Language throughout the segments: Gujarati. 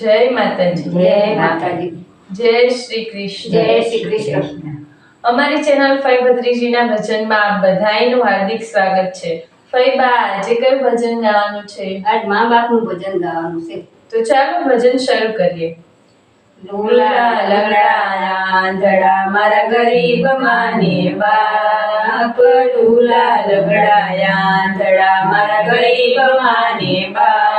જય માતાજી. જય માતાજી. જય શ્રી કૃષ્ણ. જય શ્રી કૃષ્ણ. અમારી ચેનલ ફઈ ભદ્રીજીના ભજનમાં આપ બધાયનું હાર્દિક સ્વાગત છે. ફઈ બા આજે કયું ભજન ગાવાનું છે? આજ મા બાપનું ભજન ગાવાનું છે. તો ચાલો ભજન શરૂ કરીએ. લોલા લગડાયા આંધળા મારા ગરીબ માને બાપ. લુલા લગડાયા આંધળા મારા ગરીબ માને બાપ.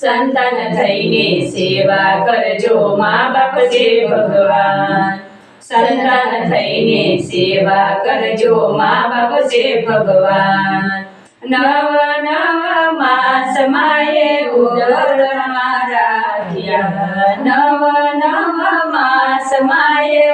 સંતાન થઈને સેવા કરજો મા બાપ છે ભગવાન. સંતાન થઈને સેવા કરજો મા બાપ છે ભગવાન. નવ નવ માસ માએ ઉદરમાં રાખ્યા નવ નવ માસ માએ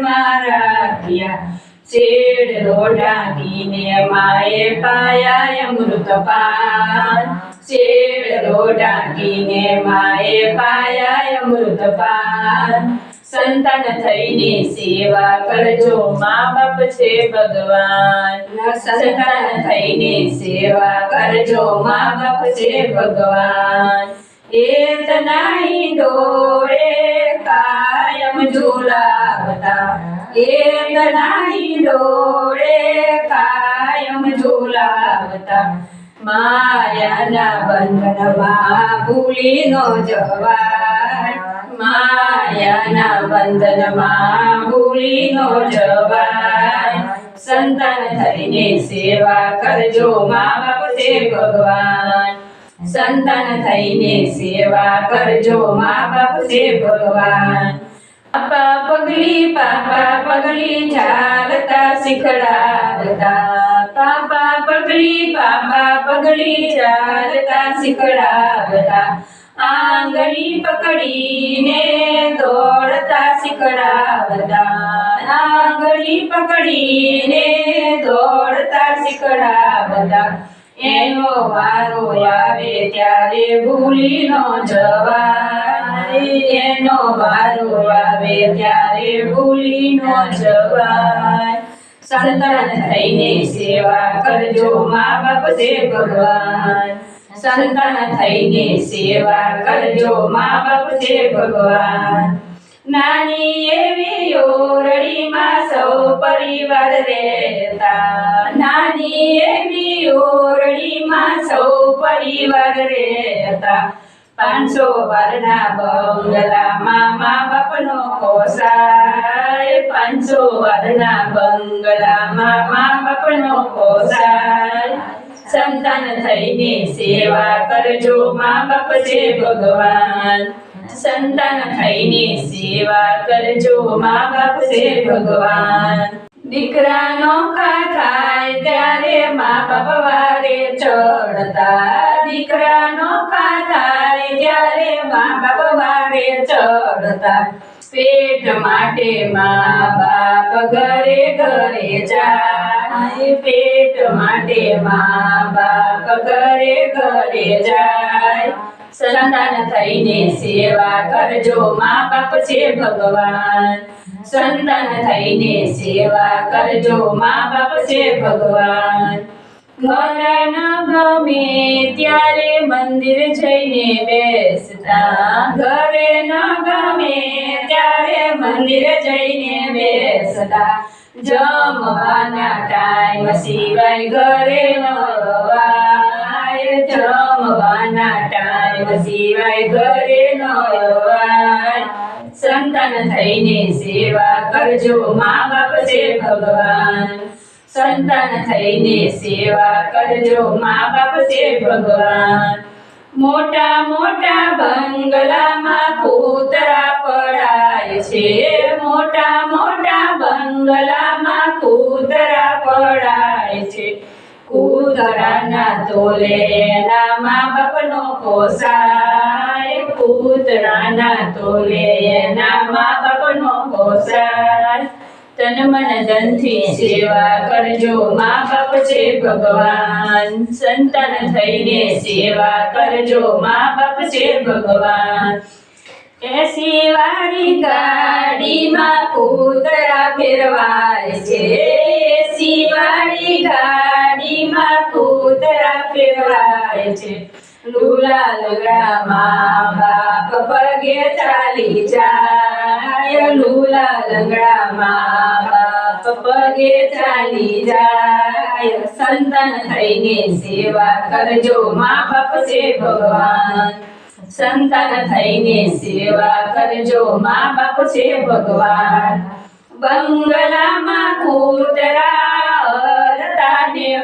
મારા રાખ્યા શેડો ઢાંકીને માએ પાયા અમૃત પાન. શેડો ઢાંકીને માએ પાયા અમૃત પાન. સંતાન થઈને સેવા કરજો મા બાપ છે ભગવાન. સંતાન થઈને સેવા કરજો મા બાપ છે ભગવાન. એ નાહી ડોળે કાયમ ઝુલાવતા એત નાહી ડોળે કાયમ ઝુલાવતા. માયાના બંધનમાં ભૂલી નો જવાય માયાના બંધનમાં ભૂલી નો જવાય સંતાન થઈને સેવા કરજો મા બાપ છે ભગવાન. સંતાન થઈને સેવા કરજો મા બાપ છે ભગવાન. પાપા પગલી પાપા પગલી ચાલતા શીખડાવતા. પાપા પગલી પાપા પગલી ચાલતા શીખડાવતા. આંગળી પકડીને દોડતા શીખડાવતા. આંગળી પકડીને દોડતા શીખડાવતા. એનો વારો આવે ત્યારે ભૂલી ન જવાય. એનો વારો આવે ત્યારે ભૂલી ન જવાય. સંતાન થઈને સેવા કરજો મા બાપ છે ભગવાન. સંતાન થઈને સેવા કરજો મા બાપ સે ભગવાન. નાની એવી ઓરડીમાં સૌ પરિવાર રહેતા. નાની એવી સૌ પરિવાર રહેતા પાંચસો વારના બંગલામાં મા બાપનો કોસાય. પાંચસો વારના બંગલામાં મા બાપનો કોસાય. સંતાન થઈને સેવા કરજો મા બાપ છે ભગવાન. સંતાન થઈને સેવા કરજો મા બાપ છે ભગવાન. દીકરાનો થાય ત્યારે મા બાપ વારે ચડતા દીકરાનો થાય ત્યારે મા બાપ વારે ચડતા પેટ માટે મા બાપ ઘરે ઘરે જાય. પેટ માટે મા બાપ ઘરે ઘરે જાય. સંતાન થઈને સેવા કરજો મા બાપ છે ભગવાન. સંતાન થઈને સેવા કરજો મા બાપ છે ભગવાન. ઘર ન ગમે ત્યારે મંદિર જઈને બેસતા. ઘરે ન ગમે ત્યારે મંદિર જઈને બેસતા. જમવાના ટાઈમ સિવાય ઘરે ન રવાય. જમવાના ટાઈમ સિવાય ઘરે ન સંતાન થઈને સેવા કરજો, મા બાપ છે ભગવાન. સંતાન થઈને સેવા કરજો, મા બાપ છે ભગવાન. મોટા મોટા બંગલામાં કૂતરા પડાય છે. મોટા મોટા બંગલામાં કૂતરા પડાય છે. કૂતરાના તોલે મા બાપનો પોસાય. તન મન ધનથી સેવા કરજો મા બાપ છે ભગવાન સંતાન થઈને સેવા કરજો મા બાપ છે ભગવાન એસી વાળી ગાડીમાં કૂતરા ફેરવાય છે એસી વાળી ગાડીમાં કૂતરા ફેરવાય છે લુલા થઈને સેવા કરજો મા બાપ છે ભગવાન સંતાન થઈને સેવા કરજો મા બાપ છે ભગવાન બંગલામાં કૂતરા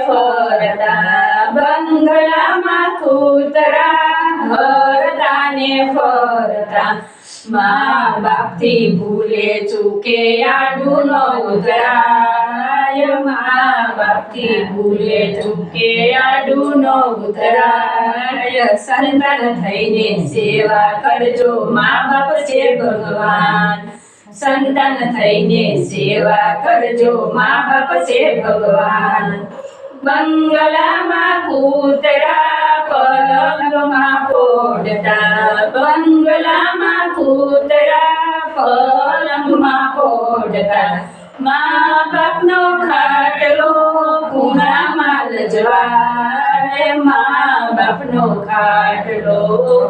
ફરતા બંગલામાં કૂતરા હરતા ને ફરતા. મા બાપથી ભૂલે ચૂકે આડું નો ઉતરાય. મા બાપથી ભૂલે ચૂકે આડું નો ઉતરાય. સંતાન થઈને સેવા કરજો મા બાપ છે ભગવાન. સંતાન થઈને સેવા કરજો મા બાપ છે ભગવાન. બંગલામાં કૂતરા પલંગમાં પોડતા બંગલામાં કૂતરા પલંગમાં પોડતા મા બાપનો ખાટલો ખૂણામાં લજવાય મા બાપનો ખાટલો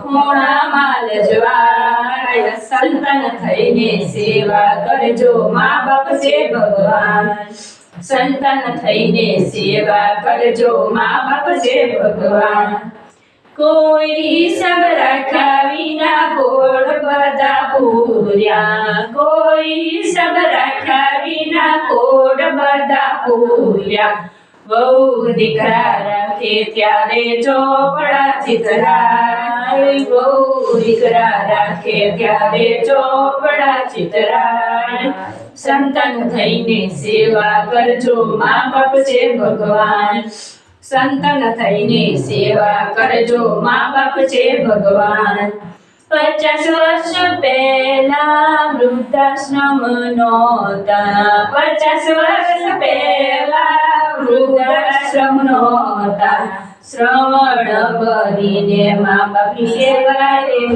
ખૂણામાં લજવાય સંતાન થઈને સેવા કરજો મા બાપ છે ભગવાન. સંતાન થઈને સેવા કરજો મા બાપ છે ભગવાન. કોઈ સબ રાખ્યા વિના કોડ બધા પૂર્યા. કોઈ સબ રાખ્યા વિના કોડ બધા પૂર્યા. બહુ દીકરા રાખે ત્યારે ચોપડા ચિતરાય. બહુ દીકરા રાખે ત્યારે ચોપડા ચિતરાય. સંતાન થઈને સેવા કરજો, મા બાપ છે ભગવાન. સંતાન થઈને સેવા કરજો, મા બાપ છે ભગવાન. પચાસ વર્ષ પહેલા વૃદ્ધાશ્રમ નહોતા. પચાસ વર્ષ પહેલા વૃદ્ધાશ્રમ નહોતા. શ્રવણ કરીને મા બાપની સેવા રે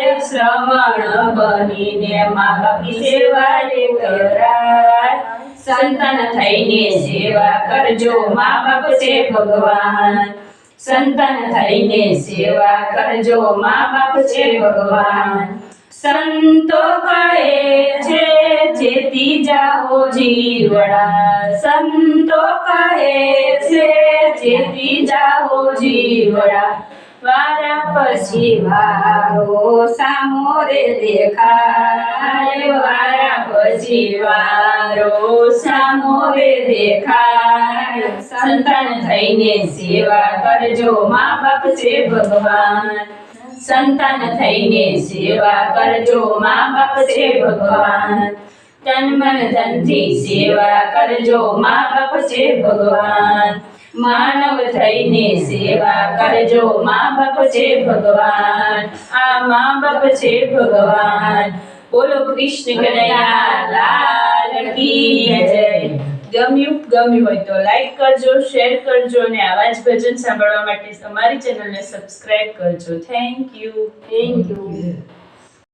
શ્રવણ બનીને મા સેવા રે કરાય. સંતાન થઈને સેવા કરજો, મા બાપ છે ભગવાન. સંતાન થઈને સેવા કરજો, મા બાપ છે ભગવાન. સંતો કહે છે જેતી જાઓ જીવડા. સંતો કહે છે જેતી જાઓ જીવડા. વારા પછી વારો સામો રે દેખાય વારા પછી વારો સામો રે દેખાય સંતાન થઈને સેવા કરજો મા બાપ છે ભગવાન સંતાન થઈને સેવા કરજો મા બાપ છે ભગવાન તન મન ધનથી સેવા કરજો મા બાપ છે ભગવાન માનવ થઈને સેવા કરજો. મા બાપ છે ભગવાન. આ મા બાપ છે ભગવાન. બોલો કૃષ્ણ કનૈયા, લાલ કી જય. ગમ્યું ગમ્યું હોય તો લાઈક કરજો શેર કરજો અને આવા ભજન સાંભળવા માટે અમારી ચેનલને સબસ્ક્રાઇબ કરજો. Thank you thank you